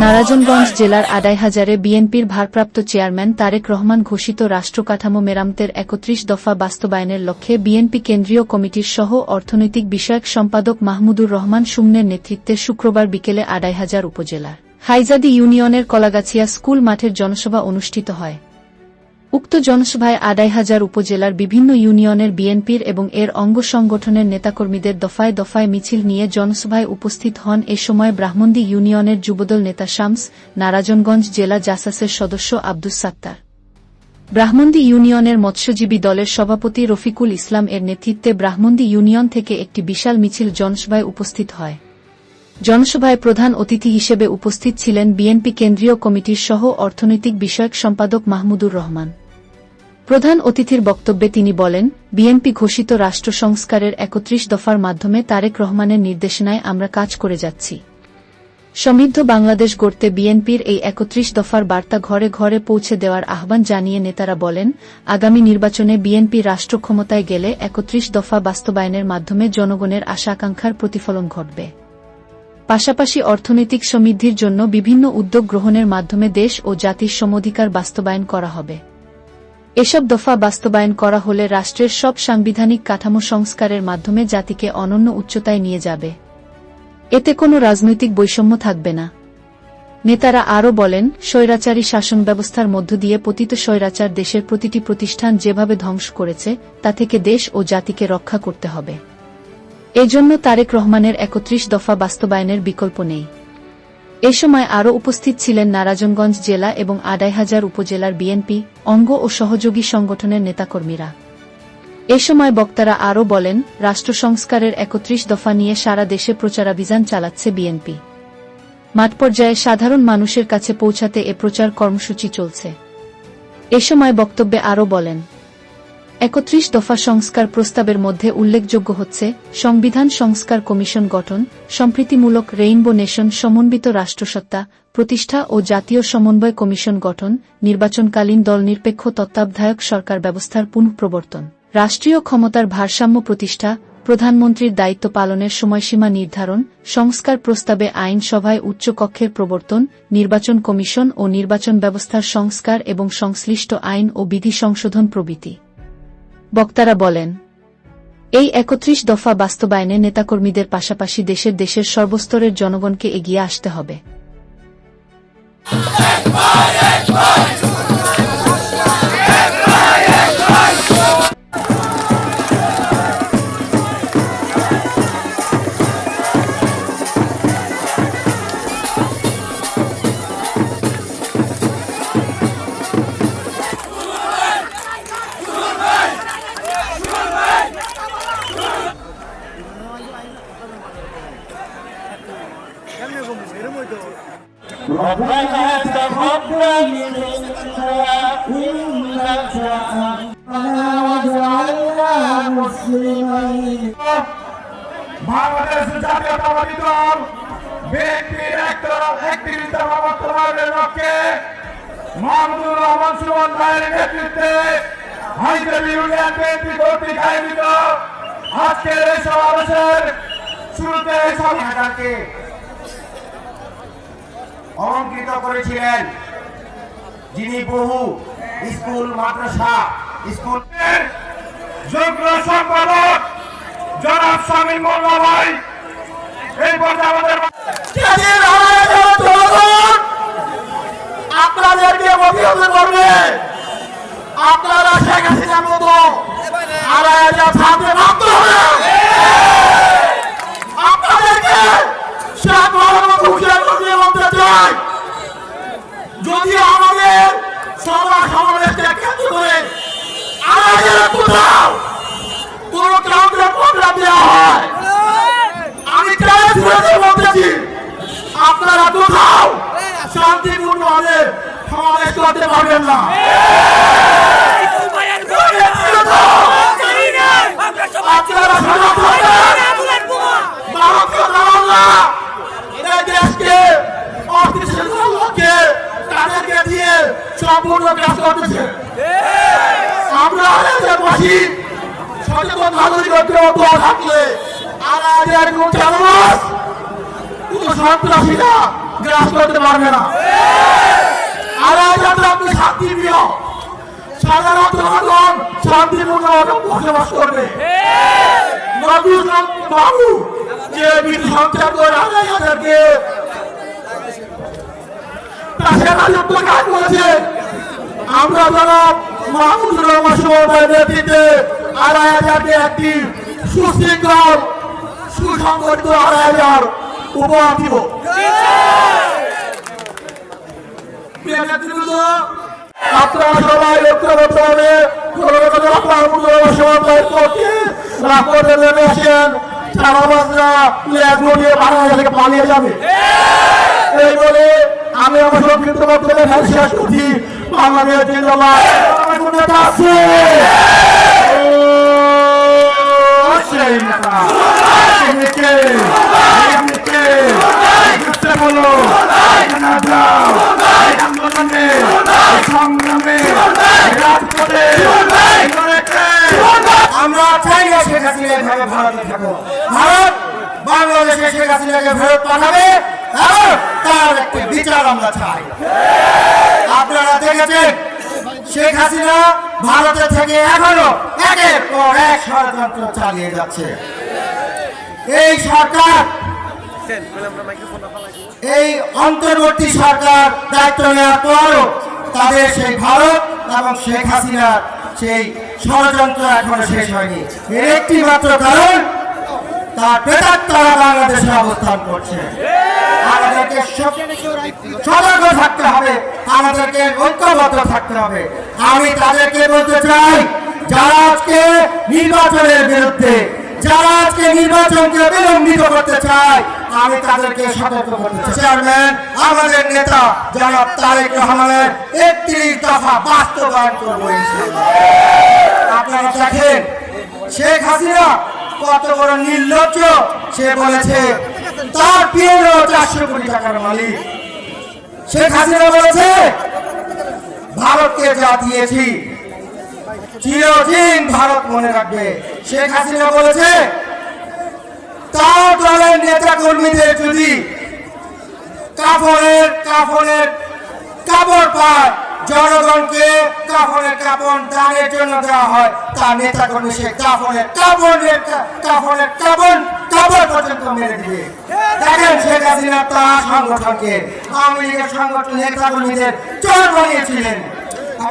নারায়ণগঞ্জ জেলার আড়াই হাজারে বিএনপির ভারপ্রাপ্ত চেয়ারম্যান তারেক রহমান ঘোষিত রাষ্ট্রকাঠামো মেরামতের একত্রিশ দফা বাস্তবায়নের লক্ষ্যে বিএনপি কেন্দ্রীয় কমিটির সহ অর্থনৈতিক বিষয়ক সম্পাদক মাহমুদুর রহমান সুমনের নেতৃত্বে শুক্রবার বিকেলে আড়াই হাজার উপজেলার হাইজাদি ইউনিয়নের কলাগাছিয়া স্কুল মাঠের জনসভা অনুষ্ঠিত হয়। উক্ত জনসভায় আড়াই হাজার উপজেলার বিভিন্ন ইউনিয়নের বিএনপির এবং এর অঙ্গ সংগঠনের নেতাকর্মীদের দফায় দফায় মিছিল নিয়ে জনসভায় উপস্থিত হন এ সময় ব্রাহ্মণদী ইউনিয়নের যুবদল নেতা শামস নারায়ণগঞ্জ জেলা জাসাসের সদস্য আব্দুস সাত্তার। ব্রাহ্মণদী ইউনিয়নের মৎস্যজীবী দলের সভাপতি রফিকুল ইসলাম এর নেতৃত্বে ব্রাহ্মণদী ইউনিয়ন থেকে একটি বিশাল মিছিল জনসভায় উপস্থিত হয়। জনসভায় প্রধান অতিথি হিসেবে উপস্থিত ছিলেন বিএনপি কেন্দ্রীয় কমিটির সহ অর্থনৈতিক বিষয়ক সম্পাদক মাহমুদুর রহমান। প্রধান অতিথির বক্তব্যে তিনি বলেন, বিএনপি ঘোষিত রাষ্ট্র সংস্কারের একত্রিশ দফার মাধ্যমে তারেক রহমানের নির্দেশনায় আমরা কাজ করে যাচ্ছি। সমৃদ্ধ বাংলাদেশ গড়তে বিএনপির এই একত্রিশ দফার বার্তা ঘরে ঘরে পৌঁছে দেওয়ার আহ্বান জানিয়ে নেতারা বলেন, আগামী নির্বাচনে বিএনপি রাষ্ট্র ক্ষমতায় গেলে একত্রিশ দফা বাস্তবায়নের মাধ্যমে জনগণের আশা আকাঙ্ক্ষার প্রতিফলন ঘটবে। পাশাপাশি অর্থনৈতিক সমৃদ্ধির জন্য বিভিন্ন উদ্যোগ গ্রহণের মাধ্যমে দেশ ও জাতির সমধিকার বাস্তবায়ন করা হবে। এসব দফা বাস্তবায়ন করা হলে রাষ্ট্রের সব সাংবিধানিক কাঠামো সংস্কারের মাধ্যমে জাতিকে অনন্য উচ্চতায় নিয়ে যাবে। এতে কোনো রাজনৈতিক বৈষম্য থাকবে না। নেতারা আরও বলেন, স্বৈরাচারী শাসন ব্যবস্থার মধ্য দিয়ে পতিত স্বৈরাচার দেশের প্রতিটি প্রতিষ্ঠান যেভাবে ধ্বংস করেছে, তা থেকে দেশ ও জাতিকে রক্ষা করতে হবে। এজন্য তারেক রহমানের একত্রিশ দফা বাস্তবায়নের বিকল্প নেই। এ সময় আরও উপস্থিত ছিলেন নারাজনগঞ্জ জেলা এবং আড়াইহাজার উপজেলার বিএনপি, অঙ্গ ও সহযোগী সংগঠনের নেতাকর্মীরা। এ সময় বক্তারা আরও বলেন, রাষ্ট্র সংস্কারের একত্রিশ দফা নিয়ে সারা দেশে প্রচারাভিযান চালাচ্ছে বিএনপি। মাঠ পর্যায়ে সাধারণ মানুষের কাছে পৌঁছাতে এ প্রচার কর্মসূচি চলছে। এ সময় বক্তব্যে আরও বলেন একত্রিশ দফা সংস্কার প্রস্তাবের মধ্যে উল্লেখযোগ্য হচ্ছে, সংবিধান সংস্কার কমিশন গঠন, সম্প্রীতিমূলক রেইনবো নেশন সমন্বিত রাষ্ট্রসত্তা, প্রতিষ্ঠা ও জাতীয় সমন্বয় কমিশন গঠন, নির্বাচনকালীন দল নিরপেক্ষ তত্ত্বাবধায়ক সরকার ব্যবস্থার পুনঃপ্রবর্তন, রাষ্ট্রীয় ক্ষমতার ভারসাম্য প্রতিষ্ঠা, প্রধানমন্ত্রীর দায়িত্ব পালনের সময়সীমা নির্ধারণ, সংস্কার প্রস্তাবে আইনসভায় উচ্চকক্ষের প্রবর্তন, নির্বাচন কমিশন ও নির্বাচন ব্যবস্থার সংস্কার এবং সংশ্লিষ্ট আইন ও বিধি সংশোধন প্রভৃতি। বক্তারা বলেন, এই একত্রিশ দফা বাস্তবায়নে নেতাকর্মীদের পাশাপাশি দেশের দেশের সর্বস্তরের জনগণকে এগিয়ে আসতে হবে। ربنا تقبل منا إنك ربنا واجعلنا مسلمين বাংলাদেশ জাতীয়তাবাদী দল বিএনপির একটা একটি বর্তমানের লক্ষ্যে মাহমুদুর রহমান সুমন ভাইয়ের নেতৃত্বে হাইদ্রাবি ইউনিয়ন বিএনপি কর্তৃক আয়োজিত আজকের এই সমাবেশের শুরুতে সরকারকে অলঙ্কৃত করেছিলেন। যিনি বহু স্কুল, মাদ্রাসা, স্কুলের যোগ্য সম্পাদক জনাব স্বামী মোল্লা ভাই। এই পর্যায়ে আমাদের আপনাদেরকে অভিযোগ করবে। আপনারা শেখ হাসিনার মতো আড়াই হাজার ছাত্রে হবে আপনাদেরকে শেখ মোহাম্মদ হুসেন দিয়ে বলতে চাই যদি আমাদের সভা সমাবেশকে কেন্দ্র করে আড়াই হাজার কোথাও কোন কাউকে প্রোগ্রাম দেওয়া হয় আমি চ্যালেঞ্জ করে বলতেছি আপনারা কোথাও শান্তিপূর্ণ ভাবে সমাবেশ করতে পারবেন না। সম্পূর্ণ কাজ করতেছে। আমরা দেশবাসী সচেতন নাগরিক ঐক্যবদ্ধ থাকলে আর আজ আর কোন চালাস কোন সন্ত্রাসীরা গ্রাস করতে পারবে না। শান্তি প্রিয় সাধারণ বসবাস করবে। আড়াই হাজারকে তাকে রাজত্ব কাজ করেছে, আমরা যারা মাহমুদুর রহমান সমবায় নেতৃত্বে আড়াই হাজারকে একটি সুশৃঙ্খল, সুসংগঠিত আড়াই হাজার উপহার দিব। আপনারা সবাই ঐক্যবদ্ধ হবে পক্ষে রাজপথে নেমে আসেন চারাবাজরা নড়িয়ে থেকে পালিয়ে যাবে। এই বলে আমি আমার সংক্ষিপ্ত বক্তব্য শেষ করছি। বাংলাদেশ জিন্দাবাদ। আছে ও, সেই নেতা। এই নিচে, এই নিচে, এই নিচে বলো, এখানে যাও, এই আন্দোলনে, এই সংগ্রামে, এই রাজপথে, এই লড়াইতে। আমরা চাই না শেখ হাসিনা এভাবে ভারতে থাকো ভারত বাংলাদেশে শেখ হাসিনাকে ফেরত পাঠাবে তার একটি বিচার আমরা চাই। আপনারা দেখেছেন, শেখ হাসিনা ভারতে থেকে এখনও একের পর এক ষড়যন্ত্র চালিয়ে যাচ্ছে। এই সরকার, এই অন্তর্বর্তী সরকার দায়িত্ব নেওয়ার পরও তাদের সেই ভারত এবং শেখ হাসিনার সেই ষড়যন্ত্র এখনও শেষ হয়নি। এর একটি মাত্র কারণ, তার তারা বাংলাদেশে অবস্থান করছে। সতর্ক থাকতে হবে, আমাদেরকে ঐক্যবদ্ধ থাকতে হবে। আমি তাদেরকে বলতে চাই, যারা আজকে নির্বাচনের বিরুদ্ধে যারা আজকে নির্বাচনকে বিলম্বিত করতে চায় আমি তাদেরকে সতর্ক করতে চেয়ারম্যান আমাদের নেতা জনাব তারেক রহমানের একত্রিশ দফা বাস্তবায়ন করব আপনারা দেখেন, শেখ হাসিনা কত বড় নির্লজ্জ, সে বলেছে, তার পিএনও চারশো কোটি টাকার মালিক। শেখ হাসিনা বলেছে, ভারতকে যা দিয়েছি, চিরদিন ভারত মনে রাখবে। শেখ হাসিনা বলেছে তার দলের নেতা কর্মীদের যদি কাফনের কাফনের কাপড় পায়, জনগণকে কাফনের কাপড় দানের জন্য দেওয়া হয়, তার নেতা কর্মী সে কাপড়ের কা- কাফনের কাপড় কাপড় পর্যন্ত মেরে দিবে। দেখেন শেখ হাসিনা তার সংগঠনকে, আওয়ামী লীগের সংগঠন নেতা কর্মীদের চোর বানিয়েছিলেন।